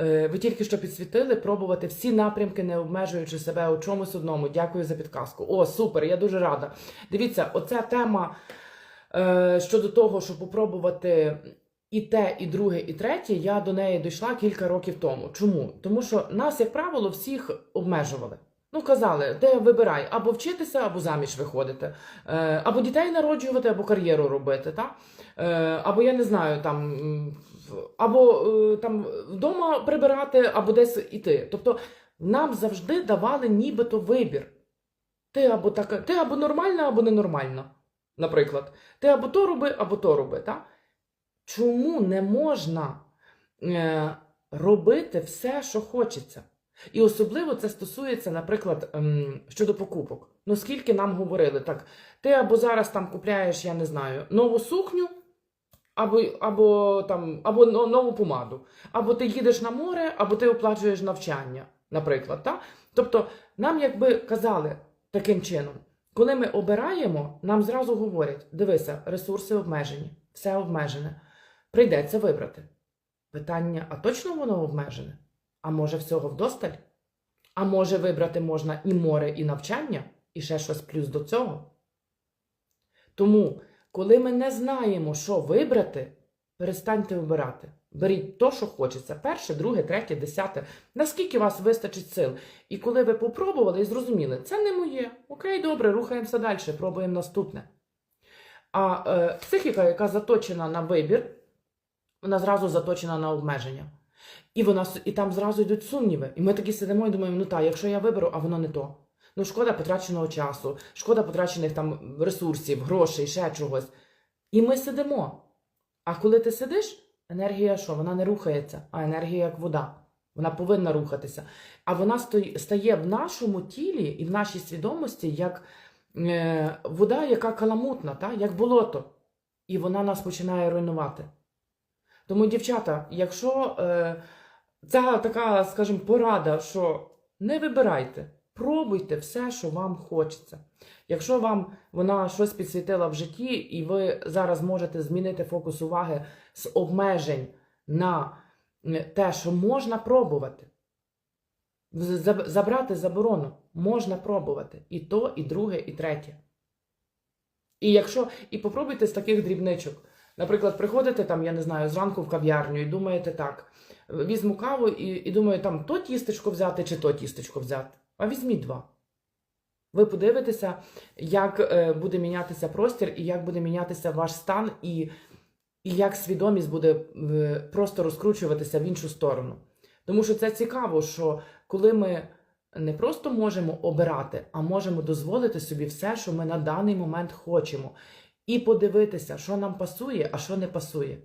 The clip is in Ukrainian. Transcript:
Е, Ви тільки що підсвітили пробувати всі напрямки, не обмежуючи себе у чомусь одному. Дякую за підказку. О, супер, я дуже рада. Дивіться, оця тема е, щодо того, щоб попробувати і те, і друге, і третє, я до неї дійшла кілька років тому. Чому? Тому що нас, як правило, всіх обмежували. Ну, казали, де вибирай або вчитися, або заміж виходити, е, або дітей народжувати, або кар'єру робити, та? Е, або я не знаю, там, або е, там вдома прибирати, або десь іти. Тобто нам завжди давали нібито вибір. Ти або така, ти або нормальна, або ненормальна, наприклад. Ти або то роби, або то роби. Та? Чому не можна робити все, що хочеться? І особливо це стосується, наприклад, ем, щодо покупок. Ну, скільки нам говорили, так, ти або зараз там купляєш, я не знаю, нову сукню, або, або, там, або но- нову помаду, або ти їдеш на море, або ти оплачуєш навчання, наприклад. Та? Тобто, нам якби казали таким чином, коли ми обираємо, нам зразу говорять: дивися, ресурси обмежені, все обмежене. Прийдеться вибрати. Питання: а точно воно обмежене? А може всього вдосталь? А може вибрати можна і море, і навчання, і ще щось плюс до цього? Тому, коли ми не знаємо, що вибрати, перестаньте обирати. Беріть то, що хочеться. Перше, друге, третє, десяте. Наскільки вас вистачить сил. І коли ви попробували і зрозуміли, це не моє. Окей, добре, рухаємося далі, пробуємо наступне. А е, психіка, яка заточена на вибір, вона зразу заточена на обмеження. І, вона, і там зразу йдуть сумніви. І ми такі сидимо і думаємо, ну так, якщо я виберу, а воно не то. Ну, шкода потраченого часу, шкода потрачених там ресурсів, грошей, ще чогось. І ми сидимо. А коли ти сидиш, енергія що? Вона не рухається, а енергія як вода. Вона повинна рухатися. А вона стає в нашому тілі і в нашій свідомості як е, вода, яка каламутна, та? як болото. І вона нас починає руйнувати. Тому, дівчата, якщо е, це така, скажімо, порада, що не вибирайте, пробуйте все, що вам хочеться. Якщо вам вона щось підсвітила в житті, і ви зараз можете змінити фокус уваги з обмежень на те, що можна пробувати, забрати заборону, можна пробувати і то, і друге, і третє. І якщо і попробуйте з таких дрібничок. Наприклад, приходите там, я не знаю, зранку в кав'ярню і думаєте так: візьму каву і, і думаю, там то тістечко взяти чи то тістечко взяти. А візьміть два. Ви подивитеся, як е, буде мінятися простір, і як буде мінятися ваш стан, і, і як свідомість буде просто розкручуватися в іншу сторону. Тому що це цікаво, що коли ми не просто можемо обирати, а можемо дозволити собі все, що ми на даний момент хочемо, і подивитися, що нам пасує, а що не пасує.